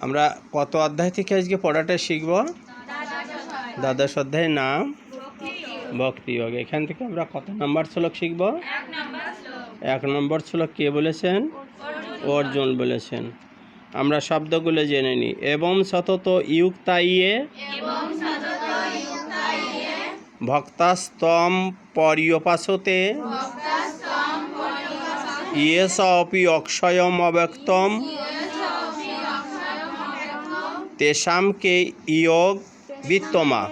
আমরা কত অধ্যায় থেকে আজকে পড়াটা শিখব? দ্বাদশ অধ্যায়ের নাম ভক্তি এখান থেকে আমরা কত নম্বর শ্লোক শিখব? এক নম্বর শ্লোক কে বলেছেন? অর্জুন বলেছেন। আমরা শব্দগুলো জেনে নিই এবং সতত ইউক্তাইয়ে ভক্তাস্তম পর্যপাসতে ইয়েস অপি অক্ষয়ম অব্যক্তম তেষামকে ইয়োগ বিত্তমা।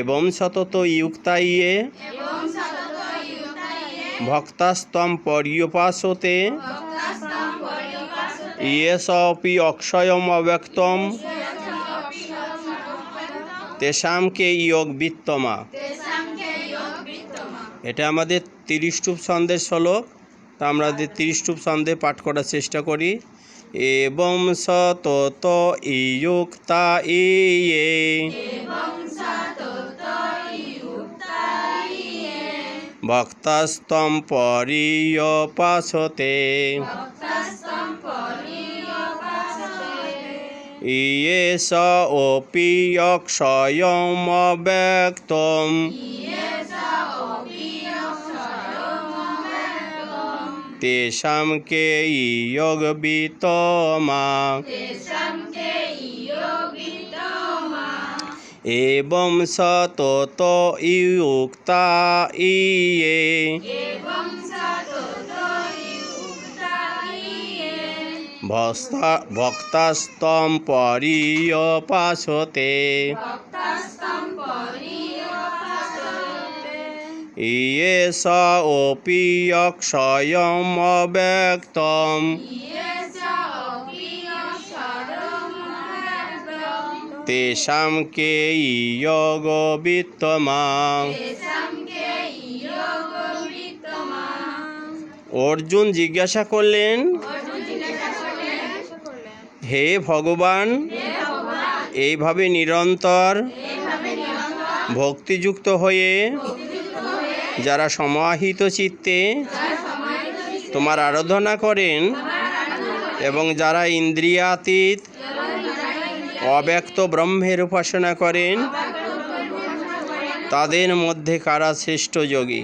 এবং সতত ইউক্তাইয়ে ভক্তাস্তম পর্যপাসতে ইয়েস অপি অক্ষয়ম অব্যক্তম তেষামকে ইয়োগ বিত্তমা। এটা আমাদের তিরিশ টুপ ছন্দের শ্লোক। তা আমরা তিরিশ টুপ ছন্দে পাঠ করার চেষ্টা করি। এবং সতত ইয়ুক্তা ইয়ে। ভক্তাস্তম পরিয়পাসতে ইয়ে স ওপি অক্ষয়মব্যক্তম কে ইয়োগ বিতমা। এবং সতত ইউক্তা ইয়ে। ভক্তাস্তম পরিয়পাসতে ইয়ে স ওপি অক্ষয়ম অব্যক্তম। তেষাম কে ইয়োগ বিত্তমা অর্জুন জিজ্ঞাসা করলেন হে ভগবান এইভাবে নিরন্তর ভক্তিযুক্ত হয়ে যারা সমাহিত চিত্তে তোমার আরাধনা করেন এবং যারা ইন্দ্রিয়াতীত অব্যক্ত ব্রহ্মের উপাসনা করেন, তাদের মধ্যে কারা শ্রেষ্ঠ যোগী?